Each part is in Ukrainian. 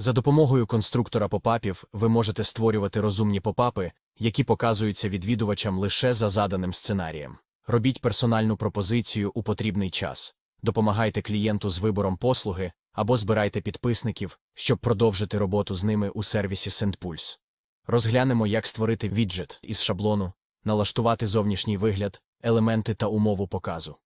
За допомогою конструктора попапів ви можете створювати розумні попапи, які показуються відвідувачам лише за заданим сценарієм. Робіть персональну пропозицію у потрібний час, допомагайте клієнту з вибором послуги або збирайте підписників, щоб продовжити роботу з ними у сервісі SendPulse. Розглянемо, як створити віджет із шаблону, налаштувати зовнішній вигляд, елементи та умову показу.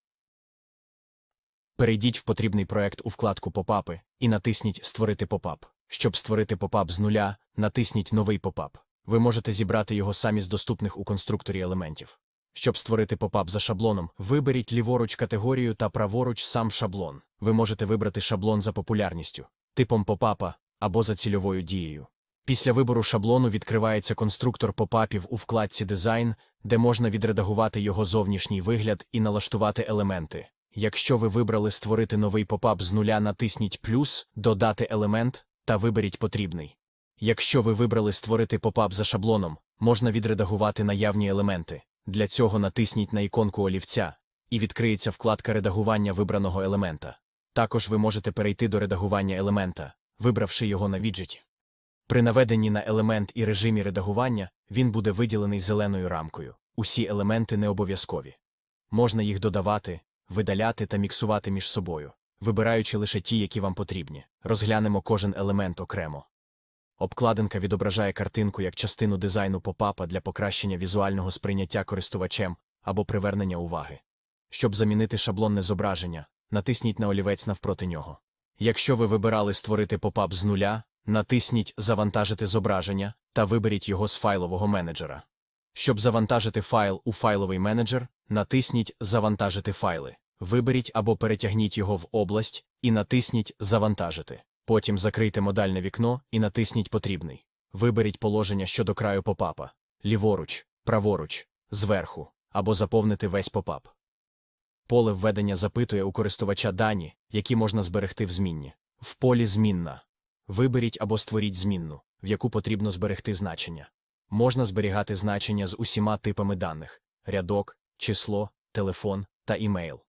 Перейдіть в потрібний проект у вкладку Попапи і натисніть Створити попап. Щоб створити попап з нуля, натисніть Новий попап. Ви можете зібрати його самі з доступних у конструкторі елементів. Щоб створити попап за шаблоном, виберіть ліворуч категорію та праворуч сам шаблон. Ви можете вибрати шаблон за популярністю, типом попапа або за цільовою дією. Після вибору шаблону відкривається конструктор попапів у вкладці Дизайн, де можна відредагувати його зовнішній вигляд і налаштувати елементи. Якщо ви вибрали створити новий попап з нуля, натисніть плюс, додати елемент та виберіть потрібний. Якщо ви вибрали створити попап за шаблоном, можна відредагувати наявні елементи. Для цього натисніть на іконку олівця, і відкриється вкладка редагування вибраного елемента. Також ви можете перейти до редагування елемента, вибравши його на віджеті. При наведенні на елемент і режимі редагування він буде виділений зеленою рамкою. Усі елементи не обов'язкові. Можна їх додавати, видаляти та міксувати між собою, вибираючи лише ті, які вам потрібні. Розглянемо кожен елемент окремо. Обкладинка відображає картинку як частину дизайну попапа для покращення візуального сприйняття користувачем або привернення уваги. Щоб замінити шаблонне зображення, натисніть на олівець навпроти нього. Якщо ви вибирали створити попап з нуля, натисніть Завантажити зображення та виберіть його з файлового менеджера. Щоб завантажити файл у файловий менеджер, натисніть Завантажити файли. Виберіть або перетягніть його в область і натисніть Завантажити. Потім закрийте модальне вікно і натисніть Потрібний. Виберіть положення щодо краю попапа ліворуч, праворуч, зверху, або заповнити весь попап. Поле введення запитує у користувача дані, які можна зберегти в змінні. В полі Змінна. Виберіть або створіть змінну, в яку потрібно зберегти значення. Можна зберігати значення з усіма типами даних рядок, число, телефон та імейл.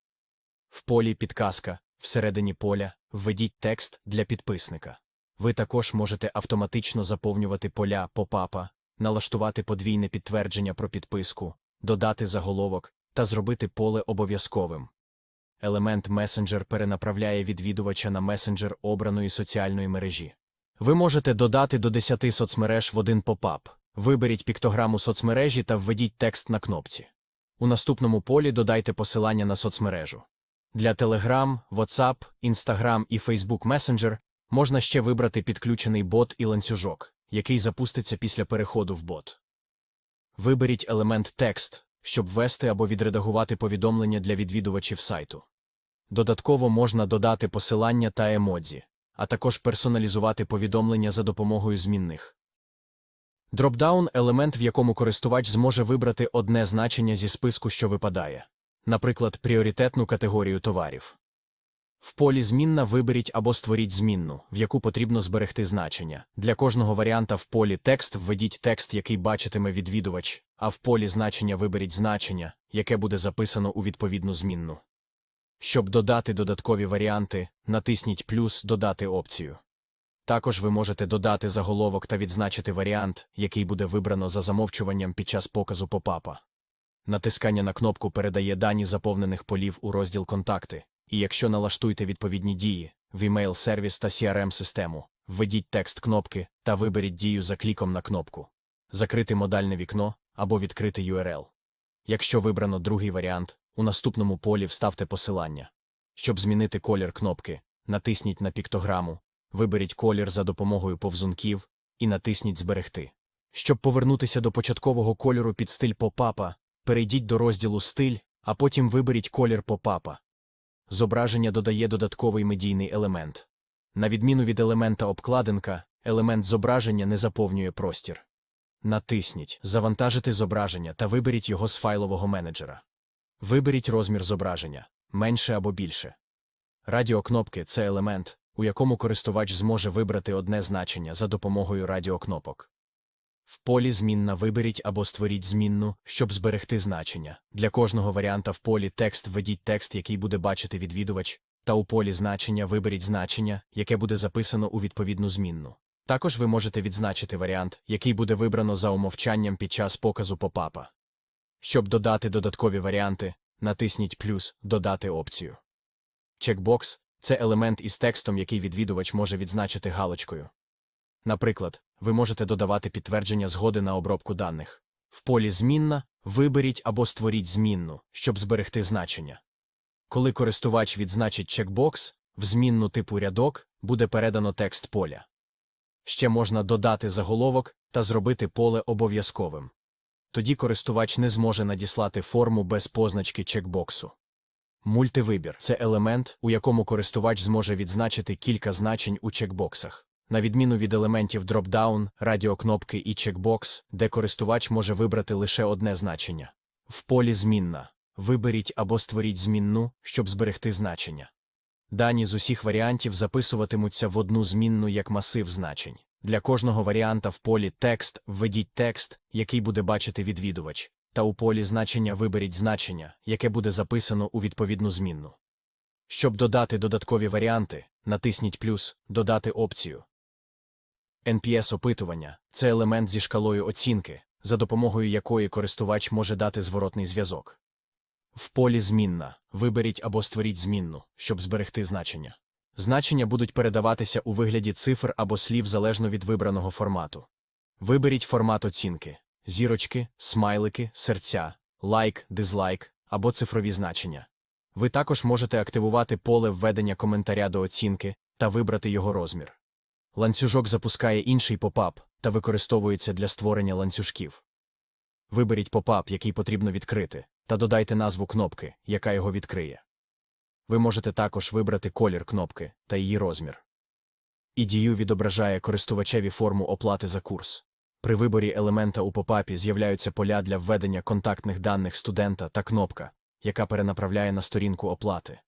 В полі Підказка всередині поля введіть текст для підписника. Ви також можете автоматично заповнювати поля попапа, налаштувати подвійне підтвердження про підписку, додати заголовок та зробити поле обов'язковим. Елемент месенджер перенаправляє відвідувача на месенджер обраної соціальної мережі. Ви можете додати до 10 соцмереж в один попап. Виберіть піктограму соцмережі та введіть текст на кнопці. У наступному полі додайте посилання на соцмережу. Для Telegram, WhatsApp, Instagram і Facebook Messenger можна ще вибрати підключений бот і ланцюжок, який запуститься після переходу в бот. Виберіть елемент текст, щоб ввести або відредагувати повідомлення для відвідувачів сайту. Додатково можна додати посилання та емодзі, а також персоналізувати повідомлення за допомогою змінних. Дропдаун елемент, в якому користувач зможе вибрати одне значення зі списку, що випадає, наприклад, пріоритетну категорію товарів. В полі Змінна виберіть або створіть змінну, в яку потрібно зберегти значення. Для кожного варіанта в полі текст введіть текст, який бачитиме відвідувач, а в полі значення виберіть значення, яке буде записано у відповідну змінну. Щоб додати додаткові варіанти, натисніть плюс Додати опцію. Також ви можете додати заголовок та відзначити варіант, який буде вибрано за замовчуванням під час показу попапа. Натискання на кнопку передає дані заповнених полів у розділ Контакти, і якщо налаштуєте відповідні дії в email сервіс та CRM-систему, введіть текст кнопки та виберіть дію за кліком на кнопку, закрити модальне вікно або відкрити URL. Якщо вибрано другий варіант, у наступному полі вставте посилання. Щоб змінити колір кнопки, натисніть на піктограму, виберіть колір за допомогою повзунків і натисніть Зберегти. Щоб повернутися до початкового кольору під стиль попапа, перейдіть до розділу Стиль, а потім виберіть колір попапа. Зображення додає додатковий медійний елемент. На відміну від елемента обкладинка, елемент зображення не заповнює простір. Натисніть Завантажити зображення та виберіть його з файлового менеджера. Виберіть розмір зображення менше або більше. Радіокнопки це елемент, у якому користувач зможе вибрати одне значення за допомогою радіокнопок. В полі Змінна виберіть або створіть змінну, щоб зберегти значення. Для кожного варіанта в полі текст введіть текст, який буде бачити відвідувач, та у полі значення виберіть значення, яке буде записано у відповідну змінну. Також ви можете відзначити варіант, який буде вибрано за умовчанням під час показу попапа. Щоб додати додаткові варіанти, натисніть плюс Додати опцію. Чекбокс це елемент із текстом, який відвідувач може відзначити галочкою. Наприклад, ви можете додавати підтвердження згоди на обробку даних. В полі Змінна виберіть або створіть змінну, щоб зберегти значення. Коли користувач відзначить чекбокс, в змінну типу рядок буде передано текст поля. Ще можна додати заголовок та зробити поле обов'язковим. Тоді користувач не зможе надіслати форму без позначки чекбоксу. Мультивибір це елемент, у якому користувач зможе відзначити кілька значень у чекбоксах. На відміну від елементів дропдаун, радіокнопки і чекбокс, де користувач може вибрати лише одне значення. В полі Змінна виберіть або створіть змінну, щоб зберегти значення. Дані з усіх варіантів записуватимуться в одну змінну як масив значень. Для кожного варіанта в полі текст введіть текст, який буде бачити відвідувач, та у полі значення виберіть значення, яке буде записано у відповідну змінну. Щоб додати додаткові варіанти, натисніть плюс Додати опцію. NPS-опитування це елемент зі шкалою оцінки, за допомогою якої користувач може дати зворотний зв'язок. В полі Змінна виберіть або створіть змінну, щоб зберегти значення. Значення будуть передаватися у вигляді цифр або слів залежно від вибраного формату. Виберіть формат оцінки зірочки, смайлики, серця, лайк, дизлайк або цифрові значення. Ви також можете активувати поле введення коментаря до оцінки та вибрати його розмір. Ланцюжок запускає інший попап та використовується для створення ланцюжків. Виберіть попап, який потрібно відкрити, та додайте назву кнопки, яка його відкриє. Ви можете також вибрати колір кнопки та її розмір. EDU відображає користувачеві форму оплати за курс. При виборі елемента у попапі з'являються поля для введення контактних даних студента та кнопка, яка перенаправляє на сторінку оплати.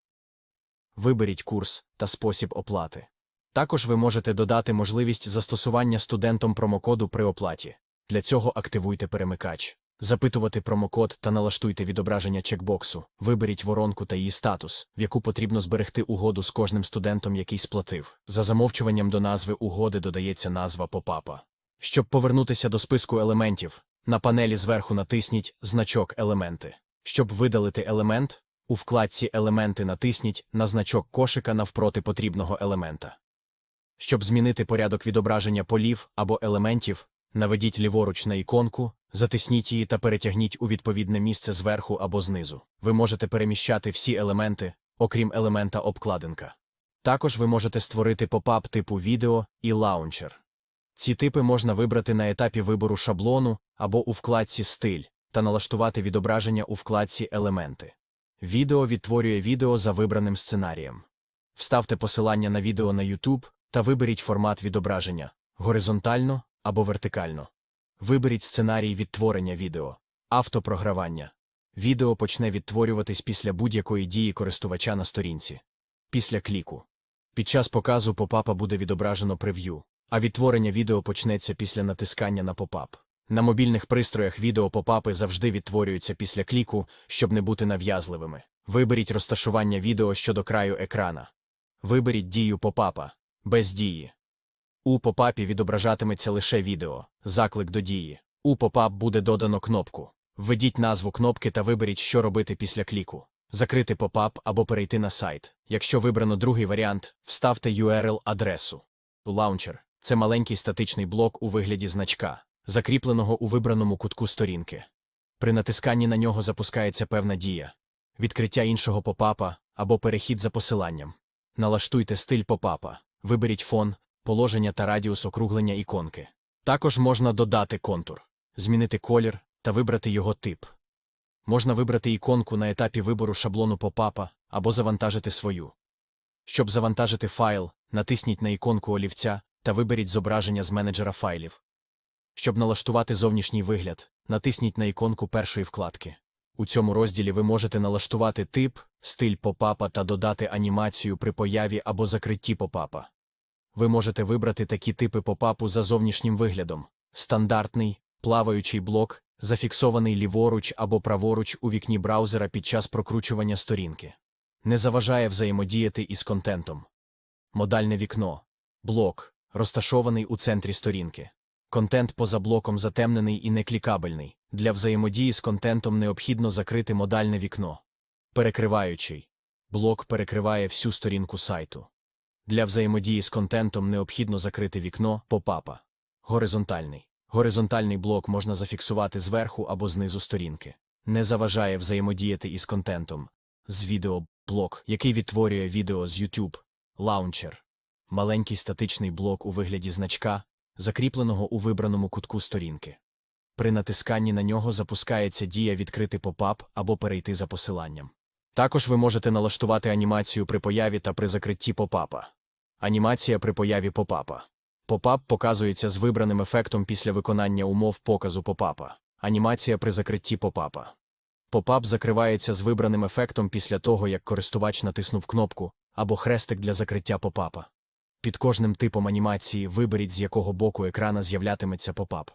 Виберіть курс та спосіб оплати. Також ви можете додати можливість застосування студентом промокоду при оплаті. Для цього активуйте перемикач. Запитувати промокод та налаштуйте відображення чекбоксу. Виберіть воронку та її статус, в яку потрібно зберегти угоду з кожним студентом, який сплатив. За замовчуванням до назви угоди додається назва попапа. Щоб повернутися до списку елементів, на панелі зверху натисніть значок Елементи. Щоб видалити елемент, у вкладці Елементи натисніть на значок кошика навпроти потрібного елемента. Щоб змінити порядок відображення полів або елементів, наведіть ліворуч на іконку, затисніть її та перетягніть у відповідне місце зверху або знизу. Ви можете переміщати всі елементи, окрім елемента обкладинка. Також ви можете створити попап типу відео і лаунчер. Ці типи можна вибрати на етапі вибору шаблону або у вкладці Стиль та налаштувати відображення у вкладці Елементи. Відео відтворює відео за вибраним сценарієм. Вставте посилання на відео на YouTube та виберіть формат відображення горизонтально або вертикально. Виберіть сценарій відтворення відео, автопрогравання. Відео почне відтворюватись після будь-якої дії користувача на сторінці. Після кліку. Під час показу попапа буде відображено прев'ю, а відтворення відео почнеться після натискання на попап. На мобільних пристроях відео попапи завжди відтворюються після кліку, щоб не бути нав'язливими. Виберіть розташування відео щодо краю екрана. Виберіть дію попапа без дії. У попапі відображатиметься лише відео, заклик до дії. У попап буде додано кнопку. Введіть назву кнопки та виберіть, що робити після кліку. Закрити попап або перейти на сайт. Якщо вибрано другий варіант, вставте URL-адресу. Лаунчер це маленький статичний блок у вигляді значка, закріпленого у вибраному кутку сторінки. При натисканні на нього запускається певна дія, відкриття іншого попапа або перехід за посиланням. Налаштуйте стиль попапа, виберіть фон, положення та радіус округлення іконки. Також можна додати контур, змінити колір та вибрати його тип. Можна вибрати іконку на етапі вибору шаблону попапа або завантажити свою. Щоб завантажити файл, натисніть на іконку олівця та виберіть зображення з менеджера файлів. Щоб налаштувати зовнішній вигляд, натисніть на іконку першої вкладки. У цьому розділі ви можете налаштувати тип, стиль попапа та додати анімацію при появі або закритті попапа. Ви можете вибрати такі типи попапу за зовнішнім виглядом: стандартний, плаваючий блок, зафіксований ліворуч або праворуч у вікні браузера під час прокручування сторінки. не заважає взаємодіяти із контентом. Модальне вікно. Блок, розташований у центрі сторінки. Контент поза блоком затемнений і неклікабельний. Для взаємодії з контентом необхідно закрити модальне вікно. Перекриваючий. Блок перекриває всю сторінку сайту. Для взаємодії з контентом необхідно закрити вікно попапа. Горизонтальний. Горизонтальний блок можна зафіксувати зверху або знизу сторінки. Не заважає взаємодіяти із контентом. З відео блок, який відтворює відео з YouTube. Лаунчер. Маленький статичний блок у вигляді значка, закріпленого у вибраному кутку сторінки. При натисканні на нього запускається дія відкрити попап або перейти за посиланням. Також ви можете налаштувати анімацію при появі та при закритті попапа. Анімація при появі попапа. Попап показується з вибраним ефектом після виконання умов показу попапа. Анімація при закритті попапа. Попап закривається з вибраним ефектом після того, як користувач натиснув кнопку або хрестик для закриття попапа. Під кожним типом анімації виберіть, з якого боку екрана з'являтиметься попап.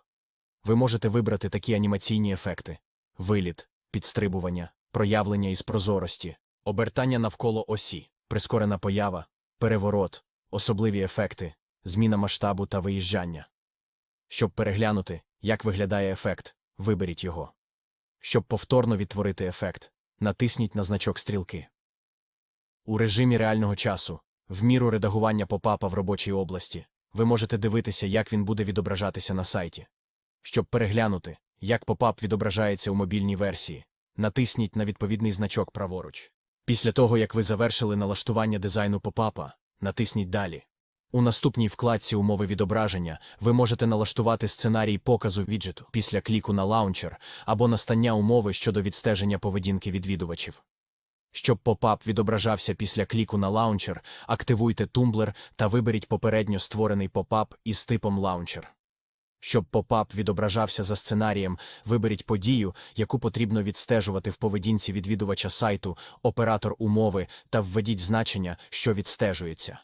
Ви можете вибрати такі анімаційні ефекти: виліт, підстрибування, проявлення із прозорості, обертання навколо осі, прискорена поява, переворот, особливі ефекти, зміна масштабу та виїжджання. Щоб переглянути, як виглядає ефект, виберіть його. Щоб повторно відтворити ефект, натисніть на значок стрілки. У режимі реального часу, в міру редагування попапа в робочій області, ви можете дивитися, як він буде відображатися на сайті. Щоб переглянути, як попап відображається у мобільній версії, натисніть на відповідний значок праворуч. Після того, як ви завершили налаштування дизайну попапа, натисніть Далі. У наступній вкладці умови відображення ви можете налаштувати сценарій показу віджиту після кліку на лаунчер або настання умови щодо відстеження поведінки відвідувачів. Щоб попап відображався після кліку на лаунчер, активуйте тумблер та виберіть попередньо створений попап із типом лаунчер. Щоб попап відображався за сценарієм, виберіть подію, яку потрібно відстежувати в поведінці відвідувача сайту, оператор умови та введіть значення, що відстежується.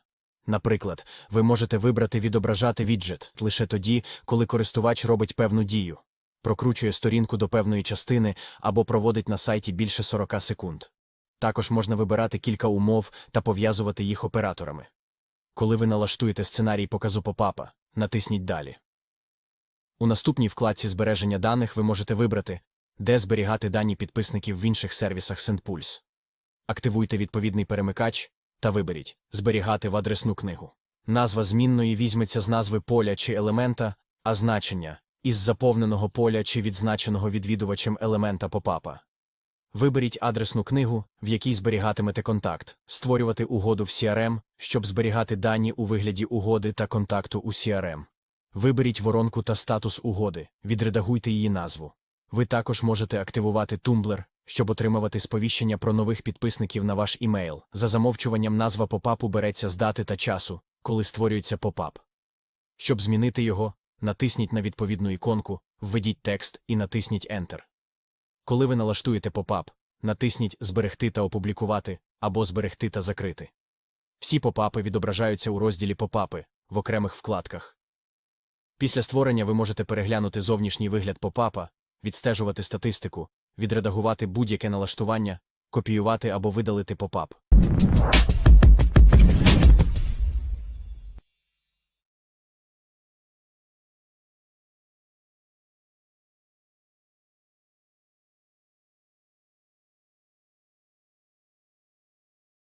Наприклад, ви можете вибрати відображати віджит лише тоді, коли користувач робить певну дію, прокручує сторінку до певної частини або проводить на сайті більше 40 секунд. Також можна вибирати кілька умов та пов'язувати їх операторами. Коли ви налаштуєте сценарій показу попапа, натисніть Далі. У наступній вкладці збереження даних ви можете вибрати, де зберігати дані підписників в інших сервісах SendPulse. Активуйте відповідний перемикач та виберіть Зберігати в адресну книгу. Назва змінної візьметься з назви поля чи елемента, а значення із заповненого поля чи відзначеного відвідувачем елемента попапа. Виберіть адресну книгу, в якій зберігатимете контакт, створювати угоду в CRM, щоб зберігати дані у вигляді угоди та контакту у CRM. Виберіть воронку та статус угоди, відредагуйте її назву. Ви також можете активувати тумблер, щоб отримувати сповіщення про нових підписників на ваш імейл. За замовчуванням назва попапу береться з дати та часу, коли створюється попап. Щоб змінити його, натисніть на відповідну іконку, введіть текст і натисніть Enter. Коли ви налаштуєте попап, натисніть Зберегти та опублікувати або Зберегти та закрити. Всі попапи відображаються у розділі Попапи в окремих вкладках. Після створення ви можете переглянути зовнішній вигляд попапа, відстежувати статистику, відредагувати будь-яке налаштування, копіювати або видалити попап.